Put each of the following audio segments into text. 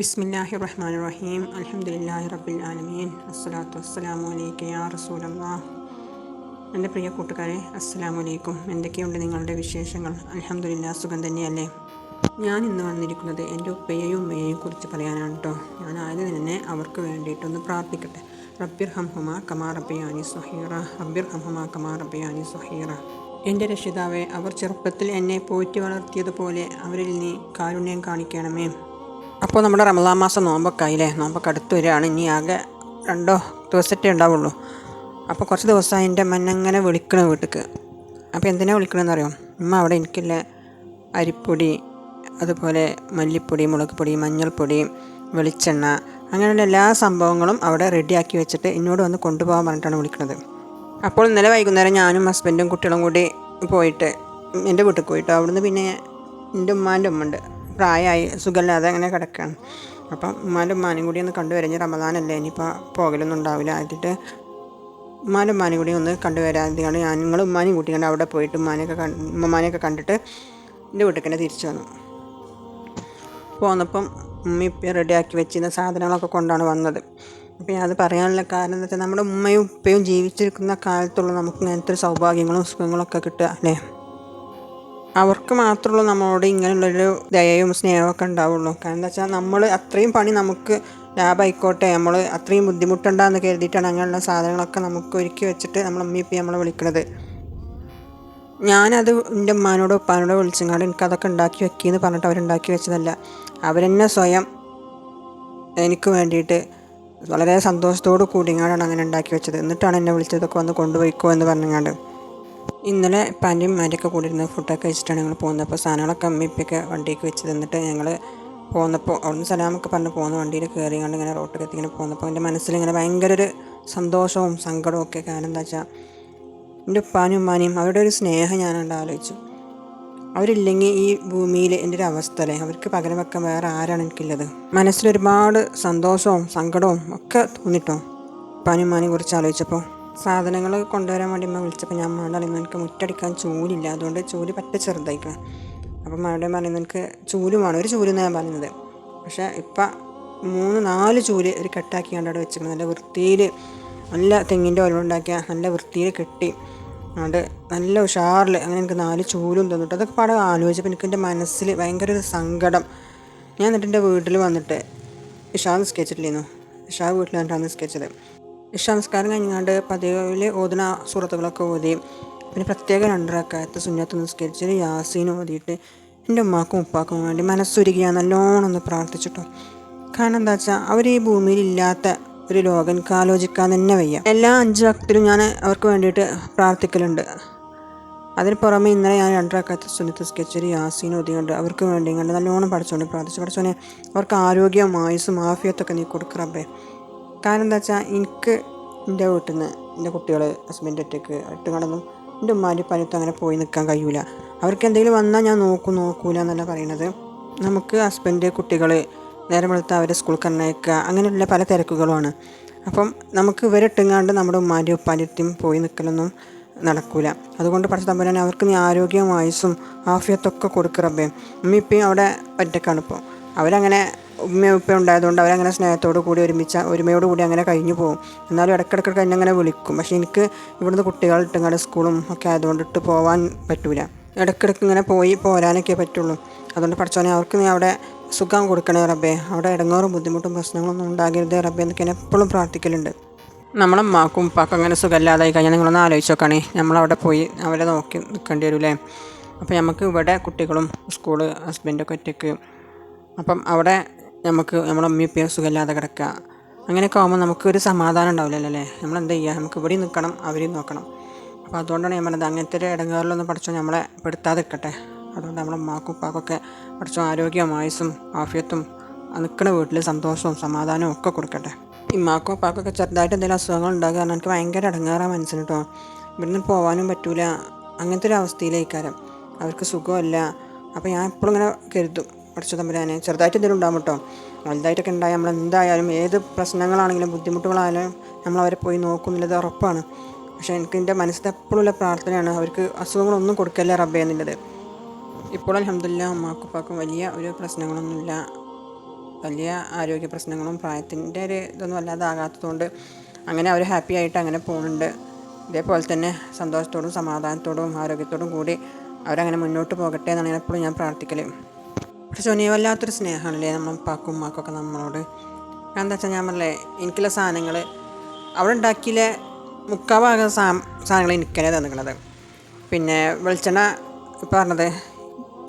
ബിസ്മില്ലാഹി റഹ്മാൻ റഹീം അലഹമുല്ലാഹി റബ്ബിൽ ആലമീൻ. അസ്സലാത്തു വസ്സലാമു അലൈക്കും യാ റസൂലല്ലാ. എന്റെ പ്രിയ കൂട്ടുകാരെ അസ്സലാമു അലൈക്കും എന്തൊക്കെയുണ്ട് നിങ്ങളുടെ വിശേഷങ്ങൾ? അലഹമുല്ല സുഖം തന്നെയല്ലേ? ഞാൻ ഇന്ന് വന്നിരിക്കുന്നത് എന്റെ ഉപ്പയെയും ഉമ്മയെയും കുറിച്ച് പറയാനാണ് കേട്ടോ ഞാൻ ആദ്യം തന്നെ അവർക്ക് വേണ്ടിയിട്ടൊന്ന് പ്രാർത്ഥിക്കട്ടെ. റബ്ബിർ ഹംഹുമ കമാ റബ്ബിയാനി സുഹീറ റബ്ബിർ ഹംഹുമ കമാ റബ്ബിയാനി സുഹീറ എന്റെ രക്ഷിതാവെ അവർ ചെറുപ്പത്തിൽ എന്നെ പോറ്റി വളർത്തിയതുപോലെ അവരിൽ നീ കാരുണ്യം കാണിക്കണമേ. അപ്പോൾ നമ്മുടെ റമദാൻ മാസം നോമ്പൊക്കെ ആയില്ലേ? നോമ്പൊക്കെ അടുത്ത് വരികയാണ്. ഇനി ആകെ രണ്ടോ ദിവസത്തെ ഉണ്ടാവുള്ളൂ. അപ്പോൾ കുറച്ച് ദിവസമായി എന്റെ മഞ്ഞങ്ങനെ വിളിക്കണം വീട്ടിക്ക്. അപ്പോൾ എന്തിനാണ് വിളിക്കണമെന്ന് അറിയാം? ഉമ്മ അവിടെ എനിക്കില്ല അരിപ്പൊടി അതുപോലെ മല്ലിപ്പൊടി മുളക് പൊടി മഞ്ഞൾപ്പൊടി വെളിച്ചെണ്ണ അങ്ങനെയുള്ള എല്ലാ സംഭവങ്ങളും അവിടെ റെഡിയാക്കി വെച്ചിട്ട് എന്നോട് വന്ന് കൊണ്ടുപോകാൻ പറഞ്ഞിട്ടാണ് വിളിക്കുന്നത് അപ്പോൾ ഇന്നലെ വൈകുന്നേരം ഞാനും ഹസ്ബൻഡും കുട്ടികളും കൂടി പോയിട്ട് എന്റെ വീട്ടിൽ പോയിട്ട്. അവിടുന്ന് പിന്നെ എന്റെ ഉമ്മാന്റെ ഉമ്മ ഉണ്ട്. പ്രായമായി സുഖമില്ലാതെ അങ്ങനെ കിടക്കുകയാണ്. അപ്പം ഉമ്മാന്റെ ഉമ്മാനും കൂടി ഒന്ന് കണ്ടുവരഞ്ഞ് റമദാനല്ലേ ഇനിയിപ്പോൾ പോകലൊന്നും ഉണ്ടാവില്ല ആയിട്ട് ഉമ്മാനും ഉമ്മാനും കൂടി ഒന്ന് കണ്ടുവരാതെയാണ് ഞാൻ. നിങ്ങൾ ഉമ്മാനും കൂട്ടിക്കൊണ്ട് അവിടെ പോയിട്ട് ഉമ്മാനെയൊക്കെ കണ്ട് ഉമ്മമാനെയൊക്കെ കണ്ടിട്ട് എന്റെ വീട്ടിൽ തന്നെ തിരിച്ചു വന്നു. പോന്നപ്പം ഉമ്മ ഇപ്പം റെഡിയാക്കി വെച്ചിരുന്ന സാധനങ്ങളൊക്കെ കൊണ്ടാണ് വന്നത്. അപ്പോൾ അത് പറയാനുള്ള കാരണം എന്താ വെച്ചാൽ നമ്മുടെ ഉമ്മയും ഉപ്പയും ജീവിച്ചിരിക്കുന്ന കാലത്തുള്ള നമുക്ക് ഇങ്ങനത്തെ സൗഭാഗ്യങ്ങളും സുഖങ്ങളൊക്കെ കിട്ടുക അല്ലേ? അവർക്ക് മാത്രമുള്ള നമ്മളോട് ഇങ്ങനെയുള്ളൊരു ദയയും സ്നേഹമൊക്കെ ഉണ്ടാവുള്ളൂ. കാരണം എന്താ വെച്ചാൽ നമ്മൾ അത്രയും പണി നമുക്ക് ലാഭമായിക്കോട്ടെ നമ്മൾ അത്രയും ബുദ്ധിമുട്ടുണ്ടെന്ന് കരുതിയിട്ടാണ് അങ്ങനെയുള്ള സാധനങ്ങളൊക്കെ നമുക്ക് ഒരുക്കി വെച്ചിട്ട് നമ്മൾ അമ്മിയപ്പി നമ്മളെ വിളിക്കുന്നത് ഞാനത് എന്റെ ഉമ്മാനോടോ ഉപ്പാനോടോ വിളിച്ചങ്ങാണ്ട് എനിക്കതൊക്കെ ഉണ്ടാക്കി വെക്കിയെന്ന് പറഞ്ഞിട്ട് അവരുണ്ടാക്കി വെച്ചതല്ല. അവരെന്നെ സ്വയം എനിക്ക് വേണ്ടിയിട്ട് വളരെ സന്തോഷത്തോട് കൂടിങ്ങാണ്ടാണ് അങ്ങനെ ഉണ്ടാക്കി വെച്ചത്. എന്നിട്ടാണ് എന്നെ വിളിച്ചതൊക്കെ വന്ന് കൊണ്ടുപോയിക്കോ എന്ന് പറഞ്ഞങ്ങാണ്ട്. ഇന്നലെ പാന്റും മാന്റെയൊക്കെ കൂടി ഫുഡൊക്കെ കഴിച്ചിട്ടാണ് ഞങ്ങൾ പോകുന്നത്. അപ്പോൾ സാധനങ്ങളൊക്കെ അമ്മിപ്പൊക്കെ വണ്ടിക്ക് വെച്ച് തന്നിട്ട് ഞങ്ങൾ പോന്നപ്പോൾ അവിടുന്ന് സലാമൊക്കെ പറഞ്ഞ് പോകുന്ന. വണ്ടിയിൽ കയറി കണ്ട് ഇങ്ങനെ റോട്ടൊക്കെ എത്തി ഇങ്ങനെ പോന്നപ്പോൾ എന്റെ മനസ്സിലിങ്ങനെ ഭയങ്കര ഒരു സന്തോഷവും സങ്കടവും ഒക്കെ കാരണം എന്താ വെച്ചാൽ എന്റെ ഉപ്പാനും ഉമ്മാനെയും അവരുടെ ഒരു സ്നേഹം ഞാനുണ്ട് ആലോചിച്ചു. അവരില്ലെങ്കിൽ ഈ ഭൂമിയിൽ എന്റെ ഒരു അവസ്ഥ അല്ലേ? അവർക്ക് പകരം വെക്കാൻ വേറെ ആരാണ് എനിക്കുള്ളത്? മനസ്സിലൊരുപാട് സന്തോഷവും സങ്കടവും ഒക്കെ തോന്നിട്ടോ? ഉപ്പാനും ഉമ്മാനെയും കുറിച്ച് ആലോചിച്ചപ്പോൾ സാധനങ്ങൾ കൊണ്ടുവരാൻ വേണ്ടി അമ്മ വിളിച്ചപ്പോൾ ഞാൻ വേണ്ട എനിക്ക് മുറ്റടിക്കാൻ ചൂലില്ല അതുകൊണ്ട് ചൂൽ പറ്റ ചെറുതായിക്കണം. അപ്പം അവിടെ പറയുന്നത് എനിക്ക് ചൂൽ വേണം ഒരു ചൂൽ ഞാൻ പറയുന്നത് പക്ഷേ ഇപ്പം മൂന്ന് നാല് ചൂൽ ഒരു കെട്ടാക്കി അവിടെ വെച്ചിരിക്കുന്നത് നല്ല വൃത്തിയിൽ നല്ല തെങ്ങിന്റെ ഉണ്ടാക്കിയ നല്ല വൃത്തിയിൽ കെട്ടി അതുകൊണ്ട് നല്ല ഉഷാറിൽ അങ്ങനെ എനിക്ക് നാല് ചൂലും തന്നിട്ട് അതൊക്കെ പാടെ ആലോചിച്ചപ്പോൾ എനിക്ക് എന്റെ മനസ്സിൽ ഭയങ്കര ഒരു സങ്കടം. ഞാൻ എന്നിട്ട് എന്റെ വീട്ടിൽ വന്നിട്ട് ഇഷാ നിസ്കരിച്ചിട്ടില്ലായിരുന്നു ഇഷാ വീട്ടിൽ വന്നിട്ടാണ് നിസ്കരിച്ചത്. ഇഷാ നിസ്കാരം കഴിഞ്ഞാണ്ട് പതിവിൽ ഓതുന്ന സുഹൃത്തുക്കളൊക്കെ ഓതി. പിന്നെ പ്രത്യേക രണ്ടരക്കാലത്ത് സുന്നത്ത് നിസ്കരിച്ച് യാസീൻ ഓതിയിട്ട് എന്റെ ഉമ്മാക്കും ഉപ്പാക്കും വേണ്ടി മനസ്സൊരുക്കി ഞാൻ നല്ലോണം ഒന്ന് പ്രാർത്ഥിച്ചിട്ടോ. കാരണം എന്താ വെച്ചാൽ അവർ ഈ ഭൂമിയിൽ ഇല്ലാത്ത ഒരു ലോകം എനിക്ക് ആലോചിക്കാൻ തന്നെ വയ്യ. എല്ലാ അഞ്ച് വക്തിലും ഞാൻ അവർക്ക് വേണ്ടിയിട്ട് പ്രാർത്ഥിക്കലുണ്ട്. അതിന് പുറമെ ഇന്നലെ ഞാൻ രണ്ടരക്കാലത്ത് സുനിത്ത് സ്കെച്ചൊരു യാസീൻ ഒതുങ്ങുണ്ട് അവർക്ക് വേണ്ടി കണ്ട് നല്ലോണം പഠിച്ചുകൊണ്ട് പ്രാർത്ഥിച്ചു. പഠിച്ചോനെ അവർക്ക് ആരോഗ്യവും ആയുസ്സും ആഫിയത്തൊക്കെ നീ കൊടുക്കറബേ കാരണം എന്താ വെച്ചാൽ എനിക്ക് എന്റെ വീട്ടിൽ നിന്ന് എന്റെ കുട്ടികൾ ഹസ്ബൻഡ് ഒറ്റയ്ക്ക് ഒറ്റ കടന്നും എന്റെ ഉമ്മാന്റെ പനിത്തും അങ്ങനെ പോയി നിൽക്കാൻ കഴിയൂല. അവർക്ക് എന്തെങ്കിലും വന്നാൽ ഞാൻ നോക്കും നോക്കൂല എന്നല്ല പറയണത്. നമുക്ക് ഹസ്ബൻഡ് കുട്ടികൾ നേരം വെളുത്ത് അവരെ സ്കൂൾ കണ്ണയക്കുക അങ്ങനെയുള്ള പല തിരക്കുകളുമാണ്. അപ്പം നമുക്ക് ഇവരിട്ടുങ്ങാണ്ട് നമ്മുടെ ഉമ്മാന്റെ ഉപ്പാന്റെയും പോയി നിൽക്കലൊന്നും നടക്കൂല. അതുകൊണ്ട് പഠിച്ച തമ്പുരാൻ അവർക്ക് നീ ആരോഗ്യവും ആയുസ്സും ആഫിയത്തൊക്കെ കൊടുക്കറബേ ഉമ്മ ഇപ്പം അവിടെ ഒറ്റക്കാണ് ഇപ്പോൾ അവരങ്ങനെ ഉമ്മ ഉപ്പ ഉണ്ടായതുകൊണ്ട് അവരങ്ങനെ സ്നേഹത്തോടു കൂടി ഒരുമിച്ച ഒരുമയോട് കൂടി അങ്ങനെ കഴിഞ്ഞു പോകും. എന്നാലും ഇടയ്ക്കിടയ്ക്ക് എന്നെ അങ്ങനെ വിളിക്കും. പക്ഷേ എനിക്ക് ഇവിടുന്ന് കുട്ടികൾ ഇട്ടുങ്ങാണ്ട് സ്കൂളും ഒക്കെ ആയതുകൊണ്ട് ഇട്ട് പോകാൻ പറ്റൂല. ഇടയ്ക്കിടയ്ക്ക് ഇങ്ങനെ പോയി പോരാനൊക്കെ പറ്റുള്ളൂ. അതുകൊണ്ട് പഠിച്ചോനെ അവർക്ക് നീ അവിടെ സുഖം കൊടുക്കണേ റബ്ബേ. അവിടെ ഇടങ്ങാറും ബുദ്ധിമുട്ടും പ്രശ്നങ്ങളൊന്നും ഉണ്ടാകരുത് റബ്ബേ എന്നൊക്കെ ഞാൻ എപ്പോഴും പ്രാർത്ഥിക്കലുണ്ട്. നമ്മളെ ഉമ്മാക്കും ഉപ്പാക്കും അങ്ങനെ സുഖമില്ലാതായി കഴിഞ്ഞാൽ നിങ്ങളൊന്ന് ആലോചിച്ച് നോക്കണേ. നമ്മളവിടെ പോയി അവരെ നോക്കി നിൽക്കേണ്ടി വരുമല്ലേ അപ്പോൾ നമുക്ക് ഇവിടെ കുട്ടികളും സ്കൂൾ ഹസ്ബൻഡൊക്കെ ഒറ്റയ്ക്ക്. അപ്പം അവിടെ നമുക്ക് നമ്മുടെ ഉമ്മയും സുഖമില്ലാതെ കിടക്കുക. അങ്ങനെയൊക്കെ ആകുമ്പോൾ നമുക്കൊരു സമാധാനം ഉണ്ടാവില്ലല്ലോ അല്ലേ? നമ്മൾ എന്താ ചെയ്യുക നമുക്ക് ഇവിടെ നിൽക്കണം അവരെയും നോക്കണം. അപ്പോൾ അതുകൊണ്ടാണ് ഞാൻ പറഞ്ഞത് അങ്ങനത്തെ ഒരു ഇടങ്ങേറിലൊന്നും പഠിച്ചോ? നമ്മളെ പെടുത്താതെ നിൽക്കട്ടെ അതുകൊണ്ട് നമ്മളെ ഉമ്മാക്കും ഉപ്പാക്കൊക്കെ പഠിച്ചോ? ആരോഗ്യവും ആയുസ്സും ആഫിയത്തും നിൽക്കുന്ന വീട്ടിൽ സന്തോഷവും സമാധാനവും ഒക്കെ കൊടുക്കട്ടെ. ഇമ്മാക്കും ഉപ്പാക്കൊക്കെ ചെറുതായിട്ട് എന്തെങ്കിലും അസുഖങ്ങൾ ഉണ്ടാകുക കാരണം എനിക്ക് ഭയങ്കര ഇടങ്ങേറാൻ മനസ്സിന് കേട്ടോ ഇവിടുന്ന് പോകാനും പറ്റൂല. അങ്ങനത്തെ ഒരു അവസ്ഥയിലേക്കാരം അവർക്ക് സുഖമല്ല. അപ്പോൾ ഞാൻ എപ്പോഴും ഇങ്ങനെ കരുതും. പഠിച്ചു തമ്പുരാനെ. ചെറുതായിട്ട് എന്തെങ്കിലും ഉണ്ടാകും കേട്ടോ. വലുതായിട്ടൊക്കെ ഉണ്ടായാൽ നമ്മൾ എന്തായാലും ഏത് പ്രശ്നങ്ങളാണെങ്കിലും ബുദ്ധിമുട്ടുകളായാലും നമ്മൾ അവരെ പോയി നോക്കുന്നില്ലത് ഉറപ്പാണ്. പക്ഷേ എനിക്ക് എന്റെ മനസ്സിൽ എപ്പോഴുള്ള പ്രാർത്ഥനയാണ് അവർക്ക് അസുഖങ്ങളൊന്നും കൊടുക്കല്ലേ റബ്ബേ എന്നുള്ളത്. ഇപ്പോൾ അലഹമില്ല ഉമ്മാക്കുപ്പാക്കും വലിയ ഒരു പ്രശ്നങ്ങളൊന്നുമില്ല. വലിയ ആരോഗ്യ പ്രശ്നങ്ങളും പ്രായത്തിന്റെ ഒരു ഇതൊന്നും അല്ലാതെ ആകാത്തതുകൊണ്ട് അങ്ങനെ അവർ ഹാപ്പി ആയിട്ട് അങ്ങനെ പോകുന്നുണ്ട്. ഇതേപോലെ തന്നെ സന്തോഷത്തോടും സമാധാനത്തോടും ആരോഗ്യത്തോടും കൂടി അവരങ്ങനെ മുന്നോട്ട് പോകട്ടെ എന്നാണ് എപ്പോഴും ഞാൻ പ്രാർത്ഥിക്കൽ പക്ഷേ വല്ലാത്തൊരു സ്നേഹമാണല്ലേ നമ്മൾ ഉപ്പാക്കും ഉമ്മാക്കൊക്കെ നമ്മളോട്. എന്താ വെച്ചാൽ ഞാൻ പറഞ്ഞില്ലേ എനിക്കുള്ള സാധനങ്ങൾ അവിടെ ഉണ്ടാക്കിയില്ല മുക്കാൽ ഭാഗം സാ സാധനങ്ങൾ എനിക്കന്നെ തന്നിക്കണത്. പിന്നെ വെളിച്ചെണ്ണ പറഞ്ഞത്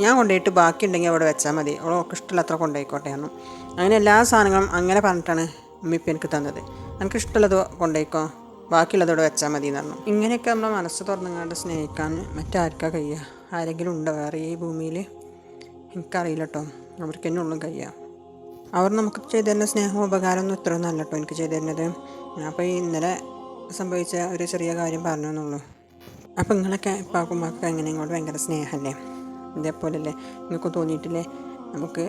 ഞാൻ കൊണ്ടുപോയിട്ട് ബാക്കി ഉണ്ടെങ്കിൽ അവിടെ വെച്ചാൽ മതി. അവൾക്ക് ഇഷ്ടമുള്ളത്ര കൊണ്ടുപോയിക്കോട്ടെ എന്നു അങ്ങനെ എല്ലാ സാധനങ്ങളും അങ്ങനെ പറഞ്ഞിട്ടാണ് ഉമ്മിപ്പം എനിക്ക് തന്നത്. എനിക്ക് ഇഷ്ടമുള്ളത് കൊണ്ടുപോയിക്കോ ബാക്കിയുള്ളത് ഇവിടെ വെച്ചാൽ മതി എന്ന് പറഞ്ഞു. ഇങ്ങനെയൊക്കെ നമ്മളെ മനസ്സ് തുറന്നങ്ങാണ്ട് സ്നേഹിക്കാൻ മറ്റാർക്കാ കഴിയുക? ആരെങ്കിലും ഉണ്ടോ വേറെ ഈ ഭൂമിയിൽ എനിക്കറിയില്ല കേട്ടോ അവർക്ക് തന്നെ ഉള്ളും കഴിയുക അവർ നമുക്ക് ചെയ്തു തരുന്ന സ്നേഹവും ഉപകാരമൊന്നും ഇത്രയൊന്നും അല്ല കേട്ടോ എനിക്ക് ചെയ്തു തരുന്നത് ഈ ഇന്നലെ സംഭവിച്ച ഒരു ചെറിയ കാര്യം പറഞ്ഞു എന്നുള്ളൂ. അപ്പോൾ നിങ്ങളൊക്കെ ഇപ്പാക്കും എങ്ങനെ ഇങ്ങോട്ട് ഭയങ്കര സ്നേഹമല്ലേ? ഇതേപോലല്ലേ നിങ്ങൾക്ക് തോന്നിയിട്ടില്ലേ? നമുക്ക്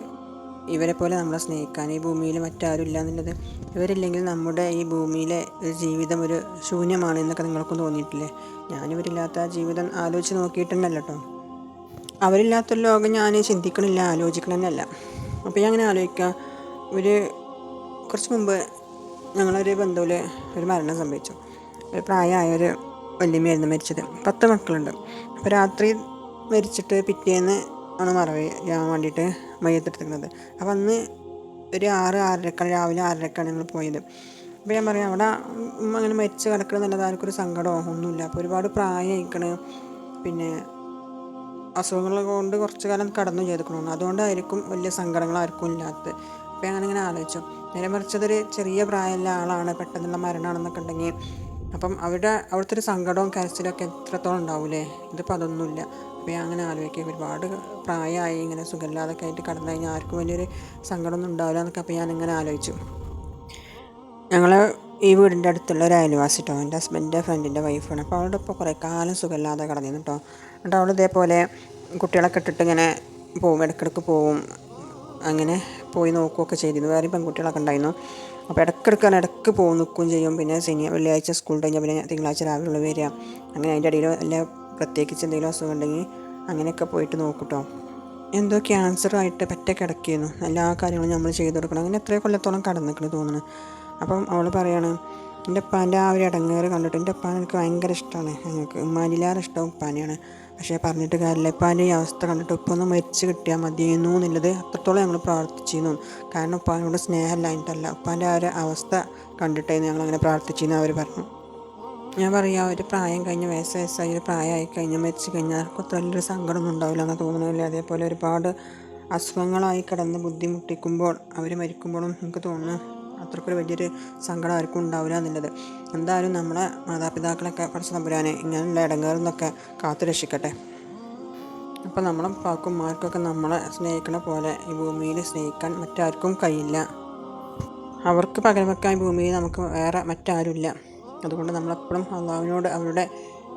ഇവരെ പോലെ നമ്മളെ സ്നേഹിക്കാൻ ഈ ഭൂമിയിൽ മറ്റാരും ഇല്ല എന്നുള്ളത്. ഇവരില്ലെങ്കിൽ നമ്മുടെ ഈ ഭൂമിയിലെ ഒരു ജീവിതം ഒരു ശൂന്യമാണ് എന്നൊക്കെ നിങ്ങൾക്കും തോന്നിയിട്ടില്ലേ? ഞാനിവരില്ലാത്ത ജീവിതം ആലോചിച്ച് നോക്കിയിട്ടുണ്ടല്ലോ കേട്ടോ. അവരില്ലാത്തൊരു ലോകം ഞാൻ ചിന്തിക്കണില്ല ആലോചിക്കണമെന്നല്ല. അപ്പോൾ ഞാൻ അങ്ങനെ ആലോചിക്കുക ഒരു കുറച്ച് മുമ്പ് ഞങ്ങളൊരു ബന്ധുവിൽ ഒരു മരണം സംഭവിച്ചു. ഒരു പ്രായമായ ഒരു വല്യമ്മയായിരുന്നു മരിച്ചത്. പത്ത് മക്കളുണ്ട്. അപ്പോൾ രാത്രി മരിച്ചിട്ട് പിറ്റേന്ന് ആണ് മറവ് ചെയ്യാൻ വേണ്ടിയിട്ട് മയ്യത്തെടുത്തിരുന്നത് അപ്പോൾ അന്ന് ഒരു ആറ് ആറരക്കാണ് രാവിലെ ആറരക്കാണ് ഞങ്ങൾ പോയത്. അപ്പോൾ ഞാൻ പറയാം അവിടെ അങ്ങനെ മരിച്ച് കിടക്കണമെന്നുള്ളത് ആർക്കൊരു സങ്കടമോ ഒന്നുമില്ല. അപ്പോൾ ഒരുപാട് പ്രായം അയക്കണ് പിന്നെ അസുഖങ്ങൾ കൊണ്ട് കുറച്ച് കാലം കടന്നു ചെയ്തിക്കണം അതുകൊണ്ടായിരിക്കും വലിയ സങ്കടങ്ങൾ ആർക്കും ഇല്ലാത്തത്. അപ്പോൾ ഞാനിങ്ങനെ ആലോചിച്ചു. നേരെ മറിച്ചതൊരു ചെറിയ പ്രായമുള്ള ആളാണ് പെട്ടെന്നുള്ള മരണമാണെന്നൊക്കെ ഉണ്ടെങ്കിൽ അപ്പം അവിടെ അവിടുത്തെ ഒരു സങ്കടവും കരച്ചിലൊക്കെ എത്രത്തോളം ഉണ്ടാവില്ലേ ഇതിപ്പോൾ അതൊന്നുമില്ല. അപ്പോൾ ഞാൻ അങ്ങനെ ആലോചിക്കുക ഒരുപാട് പ്രായമായി ഇങ്ങനെ സുഖമില്ലാതൊക്കെ ആയിട്ട് കടന്നു കഴിഞ്ഞാൽ ആർക്കും വലിയൊരു സങ്കടമൊന്നും ഉണ്ടാവില്ല എന്നൊക്കെ അപ്പോൾ ഞാൻ ഇങ്ങനെ ആലോചിച്ചു. ഞങ്ങൾ ഈ വീടിന്റെ അടുത്തുള്ള ഒരു അയൽവാസി എന്റെ ഹസ്ബൻഡിന്റെ ഫ്രണ്ടിന്റെ വൈഫാണ് അപ്പോൾ അവളുടെ ഇപ്പോൾ കുറേ കാലം സുഖമില്ലാതെ കടന്നിരുന്നു കേട്ടോ എന്നിട്ട് അവൾ ഇതേപോലെ കുട്ടികളൊക്കെ ഇട്ടിട്ട് ഇങ്ങനെ പോവും ഇടയ്ക്കിടയ്ക്ക് പോവും. അങ്ങനെ പോയി നോക്കുകയൊക്കെ ചെയ്തിരുന്നു. വേറെ പെൺകുട്ടികളൊക്കെ ഉണ്ടായിരുന്നു. അപ്പോൾ ഇടയ്ക്കിടയ്ക്ക് ഇടയ്ക്ക് പോകും നിൽക്കുകയും ചെയ്യും. പിന്നെ ശനി വെള്ളിയാഴ്ച സ്കൂൾ കഴിഞ്ഞാൽ പിന്നെ തിങ്കളാഴ്ച രാവിലെ വരിക. അങ്ങനെ അതിന്റെ ഇടയിൽ വല്ല പ്രത്യേകിച്ച് എന്തെങ്കിലും അസുഖം ഉണ്ടെങ്കിൽ അങ്ങനെയൊക്കെ പോയിട്ട് നോക്കൂട്ടോ എന്തോ ക്യാൻസറായിട്ട് പറ്റ കിടക്കിയിരുന്നു എല്ലാ കാര്യങ്ങളും നമ്മൾ ചെയ്തു കൊടുക്കണം. അങ്ങനെ എത്ര കൊല്ലത്തോളം കടന്നിക്കണ് തോന്നുന്നു. അപ്പം അവൾ പറയാണ് എന്റെ ഉപ്പാന്റെ ആ ഒരു ഇടങ്ങേറ് കണ്ടിട്ട് എന്റെ ഉപ്പാൻ എനിക്ക് ഭയങ്കര ഇഷ്ടമാണ്. ഞങ്ങൾക്ക് ഉമ്മാനിലേറെ ഇഷ്ടം ഉപ്പാനെയാണ്. പക്ഷേ പറഞ്ഞിട്ട് കാര്യമില്ല. ഉപ്പാന്റെ ഈ അവസ്ഥ കണ്ടിട്ട് ഉപ്പൊന്ന് മരിച്ച് കിട്ടിയാൽ മതിയെന്നു എന്നുള്ളത് അത്രത്തോളം ഞങ്ങൾ പ്രാർത്ഥിച്ചിരുന്നു കാരണം ഉപ്പാനോട് സ്നേഹമില്ലായിട്ടല്ല ഉപ്പാന്റെ ആ ഒരു അവസ്ഥ കണ്ടിട്ടായിരുന്നു ഞങ്ങൾ അങ്ങനെ പ്രാർത്ഥിച്ചിരുന്നു അവർ പറഞ്ഞു. ഞാൻ പറയാം ഒരു പ്രായം കഴിഞ്ഞ് വയസ്സ് വയസ്സായി ഒരു പ്രായമായി കഴിഞ്ഞ് മരിച്ചു കഴിഞ്ഞാൽ അത്ര വലിയൊരു സങ്കടമൊന്നും ഉണ്ടാവില്ല എന്ന് തോന്നുന്നില്ല അതേപോലെ ഒരുപാട് അസുഖങ്ങളായി കിടന്ന് ബുദ്ധിമുട്ടിക്കുമ്പോൾ അവർ മരിക്കുമ്പോഴും നമുക്ക് തോന്നുന്നു അത്രക്കൊരു വലിയൊരു സങ്കടം ആർക്കും ഉണ്ടാവില്ല എന്നുള്ളത്. എന്തായാലും നമ്മളെ മാതാപിതാക്കളൊക്കെ പഠിച്ച തമ്പുരാനെ ഇങ്ങനെയുള്ള ഇടങ്ങളിൽ നിന്നൊക്കെ കാത്തു രക്ഷിക്കട്ടെ. അപ്പോൾ നമ്മളെ പാക്കുമാർക്കൊക്കെ നമ്മളെ സ്നേഹിക്കണ പോലെ ഈ ഭൂമിയിൽ സ്നേഹിക്കാൻ മറ്റാർക്കും കഴിയില്ല. അവർക്ക് പകരം വെക്കാൻ ഈ ഭൂമിയിൽ നമുക്ക് വേറെ മറ്റാരുമില്ല. അതുകൊണ്ട് നമ്മളെപ്പോഴും അള്ളാവിനോട് അവരുടെ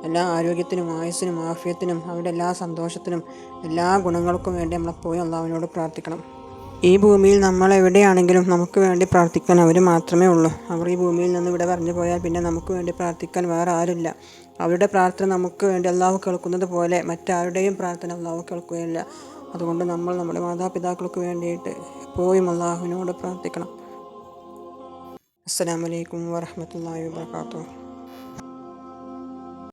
എല്ലാ ആരോഗ്യത്തിനും ആയുസ്സിനും ആഫിയത്തിനും അവരുടെ എല്ലാ സന്തോഷത്തിനും എല്ലാ ഗുണങ്ങൾക്കും വേണ്ടി നമ്മളെപ്പോഴും അള്ളാവിനോട് പ്രാർത്ഥിക്കണം. ഈ ഭൂമിയിൽ നമ്മൾ എവിടെയാണെങ്കിലും നമുക്ക് വേണ്ടി പ്രാർത്ഥിക്കാൻ അവർ മാത്രമേ ഉള്ളൂ. അവർ ഈ ഭൂമിയിൽ നിന്ന് ഇവിടെ പറഞ്ഞു പോയാൽ പിന്നെ നമുക്ക് വേണ്ടി പ്രാർത്ഥിക്കാൻ വേറെ ആരുമില്ല. അവരുടെ പ്രാർത്ഥന നമുക്ക് വേണ്ടി അള്ളാഹു കേൾക്കുന്നത് പോലെ മറ്റാരുടെയും പ്രാർത്ഥന അള്ളാഹു കേൾക്കുകയില്ല. അതുകൊണ്ട് നമ്മൾ നമ്മുടെ മാതാപിതാക്കൾക്ക് വേണ്ടിയിട്ട് എപ്പോഴും അള്ളാഹുവിനോട് പ്രാർത്ഥിക്കണം. അസ്സാം വലൈക്കും വാഹമത്തല്ലാ വാത്തു